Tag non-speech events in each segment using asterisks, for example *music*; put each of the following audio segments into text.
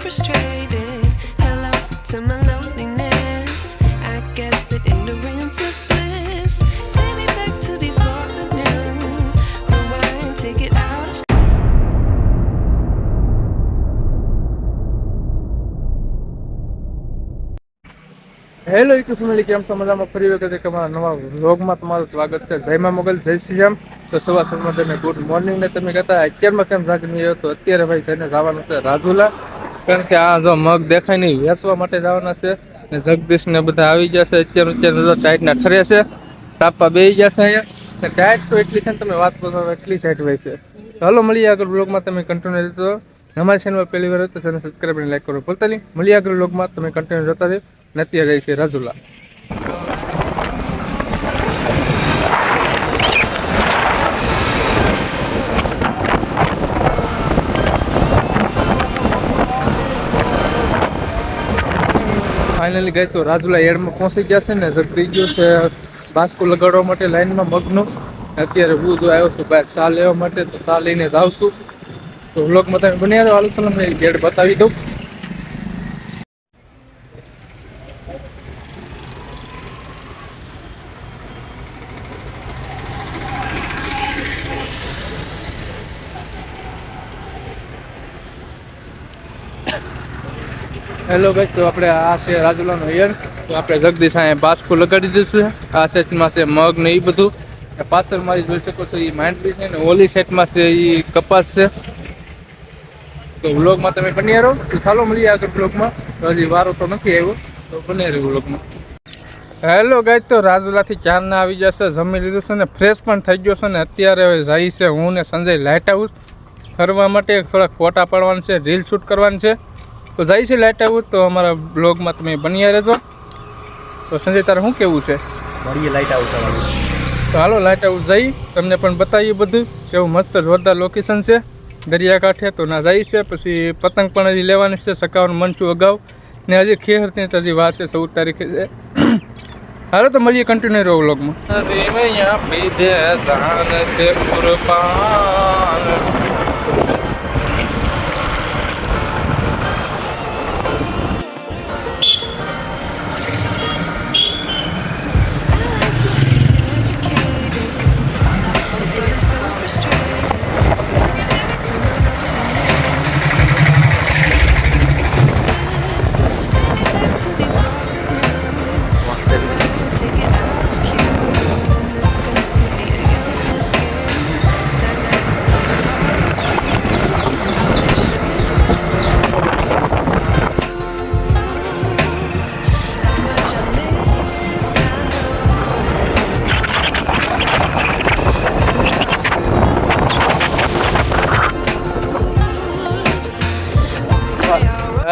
frustrated. Hello to my loneliness. I guess that ignorance is bliss. Take me back to before I knew. Rewind, take it out of hello YouTube family કેમ છો મજામાં ફરી વખત અમારા નવા વ્લોગમાં તમારું સ્વાગત છે જયમાં મોગલ જય તો સવાર સવારમાં તમે ગુડ મોર્નિંગ ને તમે કહેતા અત્યારમાં કેમ જાગી નહીં તો અત્યારે ભાઈ જઈને જવાનું છે રાજુલા કારણ કે આ જો મગ દેખાય નહીં, વેચવા માટે જવાના છે ને જગદીશ ને બધા આવી જશે અત્યારે અત્યારે તો ટાઈટના ઠરે છે. તાપા બે જશે અહીંયા. ટાઈટ તો એટલી છે ને તમે વાત કરો એટલી ટાઈટ હોય છે. તો હાલો, મળીએ આગળ બ્લોગમાં તમે કન્ટિન્યુ રહેતો અમારી ચેનલ પહેલી વાર તો તેને સબસ્ક્રાઈબ અને લાઈક કરો. ભૂલતા નહીં. મળીએ આગળ બ્લોગમાં તમે કન્ટિન્યુ જોતા રહ્યો ને અત્યારે છે રાજુલા. ફાઇનલી ગઈ તો રાજુલા એડમાં પહોંચી ગયા છે ને જગદી ગયો છે, બાસ્કો લગાડવા માટે લાઈનમાં મગનું. અત્યારે હું જો આવ્યો છું બહાર સા લેવા માટે, તો સા લઈને જ આવશું. તો વ્લોગમાં તમે બન્યા રહો. ચલો મેં બતાવી દઉં. હેલો ગાઈસ તો આપણે આ છે રાજુલાનો યર તો આપણે જગદીશ અહીંયા બાસ્કો લગાડી દઈશું આ સેટમાં છે મગ ને એ બધું. પાછળ મારી જોઈ શકો છો એ માંડવી છે ને ઓલી સેટમાં છે એ કપાસ છે. તો વ્લોગમાં તમે બની રહો. તો ચાલો મળીએ આગળ વ્લોગમાં. તો હજી વારો તો નથી આવ્યો. તો બન્યા રહ્યો વ્લોગમાં. હેલો ગાય તો રાજુલાથી ક્યારના આવી જશે, જમી લીધું છે ને ફ્રેશ પણ થઈ ગયો છે ને અત્યારે હવે જાય છે હું ને સંજય લાઇટ હાઉસ ફરવા માટે થોડાક ફોટા પાડવાનું છે રીલ શૂટ કરવાની છે. તો જાય છે લાઇટ આવું તો અમારા બ્લોગમાં તમે બન્યા રહેજો. તો સંજય તારે શું કેવું છે? મળીએ લાઈટ આઉટ તો હાલો લાઇટ આવું જઈ. તમને પણ બતાવીએ બધું કેવું મસ્ત જોરદાર લોકેશન છે. દરિયાકાંઠે તો ના જાય છે. પછી પતંગ પણ હજી લેવાની છે સકાવન મંચું અગાઉ. ને હજી ખેર તો હજી વાર છે ચૌદ તારીખે છે. *clears throat* હાલો તો મળીએ કન્ટિન્યુ રહો વ્લોગમાં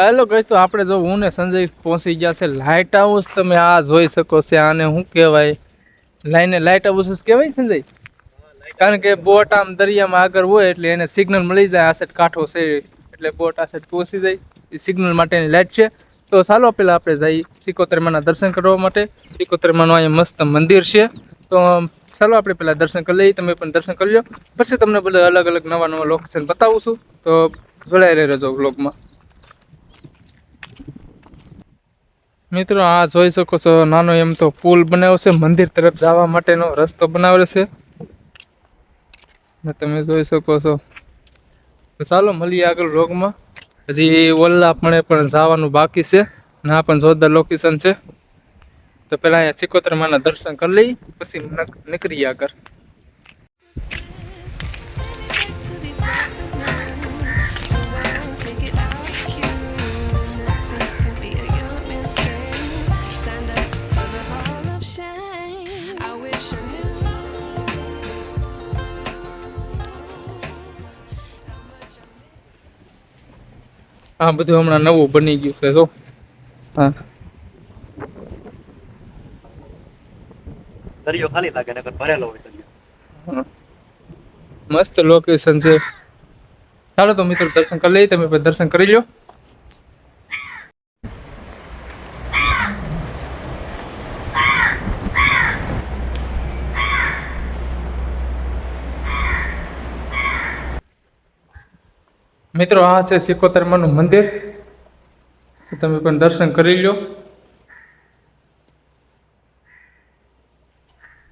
હેલો ગઈ તો આપણે જો હું ને સંજય પહોંચી ગયા છે લાઇટ હાઉસ તમે આ જોઈ શકો છો આને શું કહેવાય? લાઈને લાઇટ હાઉસ જ કહેવાય સંજય? કારણ કે બોટ આમ દરિયામાં આગળ હોય એટલે એને સિગ્નલ મળી જાય આસેટ કાંઠો છે એટલે બોટ આસેટ પહોંચી જાય. એ સિગ્નલ માટેની લાઇટ છે. તો ચાલો પહેલાં આપણે જઈએ સિકોતરમાના દર્શન કરવા માટે. સિકોતરમાનું અહીંયા મસ્ત મંદિર છે. તો ચાલો આપણે પહેલાં દર્શન કરી લઈએ, તમે પણ દર્શન કરી લો પછી તમને બધા અલગ અલગ નવા નવા લોકેશન બતાવું છું. તો જોડાઈ રહેજો બ્લોગમાં મિત્રો, આ જોઈ શકો છો, નાનો એમ તો પુલ બનાવ્યો છે મંદિર તરફ જવા માટેનો રસ્તો બનાવેલો છે તમે જોઈ શકો છો. તો ચાલો, મળીએ આગળ રોગમાં હજી ઓલ્લા પણ પણ જવાનું બાકી છે, ને પણ જોરદાર લોકેશન છે. તો પહેલાં અહીંયા ચિકોતરમાના દર્શન કરી લઈ પછી નક- નીકળીએ આગળ. આ બધું હમણાં નવું બની ગયું છે જો. હા. દરિયો ખાલી લાગે નકર ભરેલો હોય દરિયો મસ્ત લોકેશન છે. ચાલો તો મિત્રો દર્શન કરી લઈએ તમે દર્શન કરી લો મિત્રો, આ છે સિકોતરમાનું મંદિર. તમે પણ દર્શન કરી લો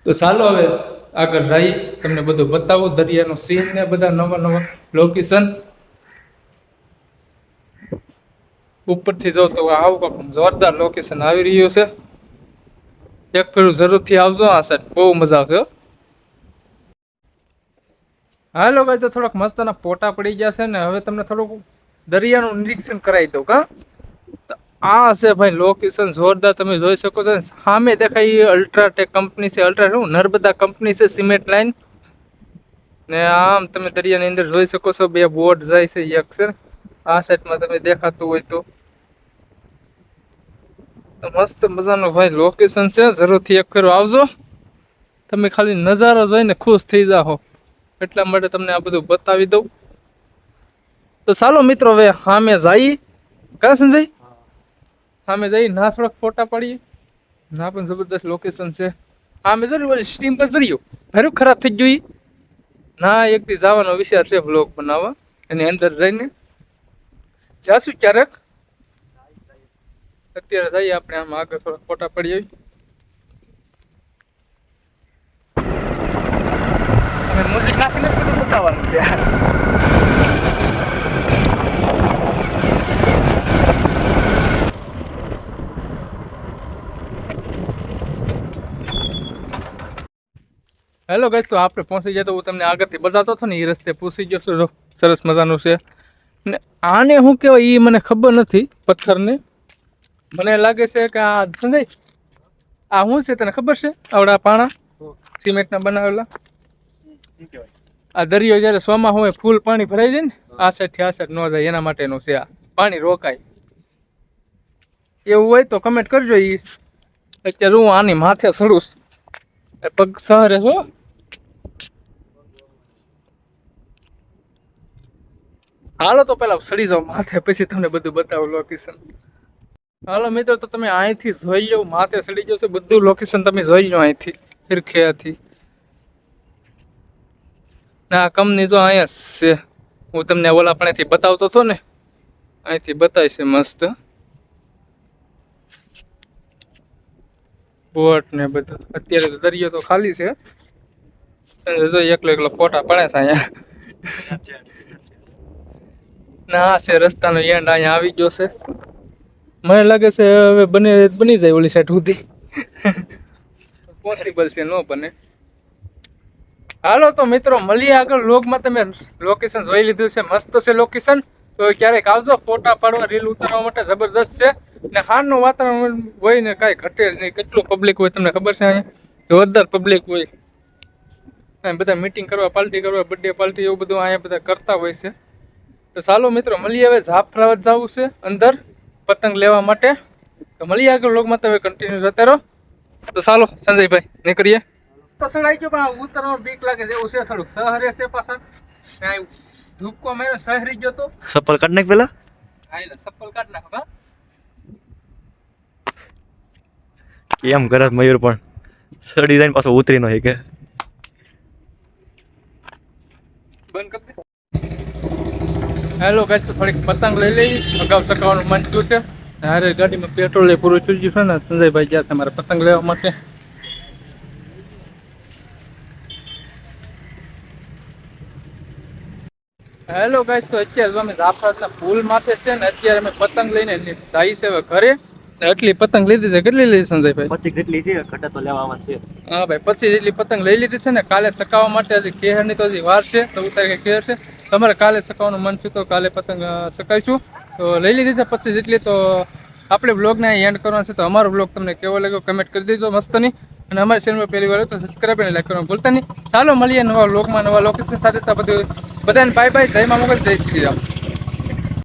તો ચાલો હવે આગળ રહી તમને બધું બતાવું. દરિયાનો સીન ને બધા નવા નવા લોકેશન ઉપરથી જો તો આવું કાંક જોરદાર લોકેશન આવી રહ્યું છે. એક ફેરું જરૂરથી આવજો. આ સાઈડ બહુ મજા આવશે. હાલો ભાઈ, તો થોડાક મસ્તના પોટા પડી ગયા છે ને હવે તમને થોડુંક દરિયાનું નિરીક્ષણ કરાવી દઉં, કા? આ છે ભાઈ લોકેશન જોરદાર તમે જોઈ શકો છો. સામે દેખાય એ અલ્ટ્રાટેક કંપની છે. અલ્ટ્રા શું? નર્મદા કંપની છે સિમેન્ટ લાઈન ને આમ તમે દરિયાની અંદર જોઈ શકો છો, બે બોટ જાય છે, એક છે. આ સાઈડમાં તમે દેખાતું હોય તો. મસ્ત મજાનું ભાઈ લોકેશન છે. જરૂરથી એક ફેરો આવજો. તમે ખાલી નજારો જોઈને ખુશ થઈ જાઓ. એટલા માટે તમને આ બધું બતાવી દઉં. તો ચાલો મિત્રો, હવે સામે જઈએ. કા સંજય? સામે જઈ ના થોડાક ફોટા પાડીએ. ના, પણ જબરદસ્ત લોકેશન છે. સામે જરૂર સ્ટીમ પર જરીયો ભર્યું ખરાબ થઈ ગયું ના એક દી જવાનો વિચાર છે બ્લોગ બનાવવા. એની અંદર જઈને. જાશું ક્યારેક? અત્યારે જઈએ આપણે આમ આગળ થોડાક ફોટા પડી આવી અને મોટી નાખીને છે હેલો ગાઈસ તો આપણે પહોંચી જાય તો હું તમને આગળથી બતાવતો હતો ને એ રસ્તે પૂછી ગયો છું. સરસ મજાનું છે. ને આને શું કહેવાય એ મને ખબર નથી પથ્થરને. મને લાગે છે કે આ સંજય આ શું છે તને ખબર છે? આવડા પાણા, સિમેન્ટના બનાવેલા. કહેવાય? આ દરિયો જ્યારે સોમાં હોય, ફૂલ પાણી ભરાઈ જાય ને આ સાઈડથી આ ન જાય, એના માટેનું છે આ. પાણી રોકાય. એવું હોય તો કમેન્ટ કરજો એ અત્યારે હું આની માથે સડું પગ સહરે છો હાલો તો પેલા સડી જાઓ માથે, પછી તમને બધું બતાવું લોકેશન હાલો મિત્રો, તો તમે અહીંથી જોઈ લો, માથે સડી જશો બધું લોકેશન તમે જોઈ લો અહીંથી હિરખેથી ના કંપની તો અહીંયા છે. હું તમને ઓલા પણ અહીંથી બતાવતો હતો ને, અહીંથી બતાવીશ મસ્ત. બોટ ને બધું. અત્યારે તો દરિયો તો ખાલી છે. જો એકલો એકલો ફોટા પડે છે અહીંયા. ના છે રસ્તાનો એન્ડ અહીંયા આવી ગયો છે. મને લાગે છે હવે બને બની જાય ઓલી સાઈડ સુધી. *laughs* પોસિબલ છે, ન બને. હાલો તો મિત્રો, મળીએ આગળ લોગમાં તમે લોકેશન જોઈ લીધું છે, મસ્ત છે લોકેશન તો ક્યારેક આવજો, ફોટા પાડવા રીલ ઉતારવા માટે જબરદસ્ત છે. ને હારનું વાતાવરણ હોય ને કાંઈ ઘટે જ નહીં. કેટલું પબ્લિક હોય તમને ખબર છે અહીંયા? જોરદાર પબ્લિક હોય. બધા મીટિંગ કરવા પાર્ટી કરવા બર્થડે પાર્ટી એવું બધું અહીંયા બધા કરતા હોય છે. તો ચાલો મિત્રો, મળીએ હવે. જાફરાબાદ જવું છે અંદર પતંગ લેવા માટે. તો મળીએ આગળ લોગમાં તમે કન્ટિન્યુ જતા રહો. તો ચાલો, સંજયભાઈ, નીકળીએ. તો સડાઈ ગયો પણ આ બીક લાગે છે એવું છે થોડુંક. શહેરે છે પાછા. ત્યાં ધૂપકો મેં શહેરી ગયો તો. સફળ કાઢ નાખ પેલા? હા એટલે ચપ્પલ કાઢ નાખો હા. એમ કરે મયુર પણ. સડી જાય ને પાછો ઉતરી નો કે. બંધ કરી હેલો ગાઈસ તો થોડીક પતંગ લઈ લઈ અગાઉ ચકાવવાનું મન થયું છે. હારે ગાડીમાં પેટ્રોલ એ પૂરું ચૂજ્યું છે ને સંજયભાઈ ગયા તમારે પતંગ લેવા માટે. હેલો ગાઈસ તો અત્યારે અમે જાફરાતના પુલ માથે છે ને અત્યારે અમે પતંગ લઈને જઈએ છે હવે ઘરે. ને આટલી પતંગ લીધી છે કેટલી લીધી સંજયભાઈ પચીસ જેટલી છે ઘટા તો લેવા છે. હા ભાઈ પછી જેટલી પતંગ લઈ લીધી છે ને કાલે સકાવવા માટે હજી કેહરની તો હજી વાર છે ચૌદ તારીખે કેહર છે. તમારે કાલે સકાવવાનું મન છે તો કાલે પતંગ સકાવીશું. તો લઈ લીધી છે પછી જેટલી તો આપણે બ્લોગને એન્ડ કરવાનો છે. તો અમારો બ્લોગ તમને કેવો લાગ્યો કમેન્ટ કરી દેજો મસ્તની. અને અમારી ચેનલમાં પહેલી વાર તો સબસ્ક્રાઈબ અને લાઈક કરવાનું ભૂલતા નહીં. ચાલો, મળીએ નવા લોકમાં નવા લોકેશન સાથે. બધું બધાને બાય બાય જય મા મોગલ, જય શ્રી રામ.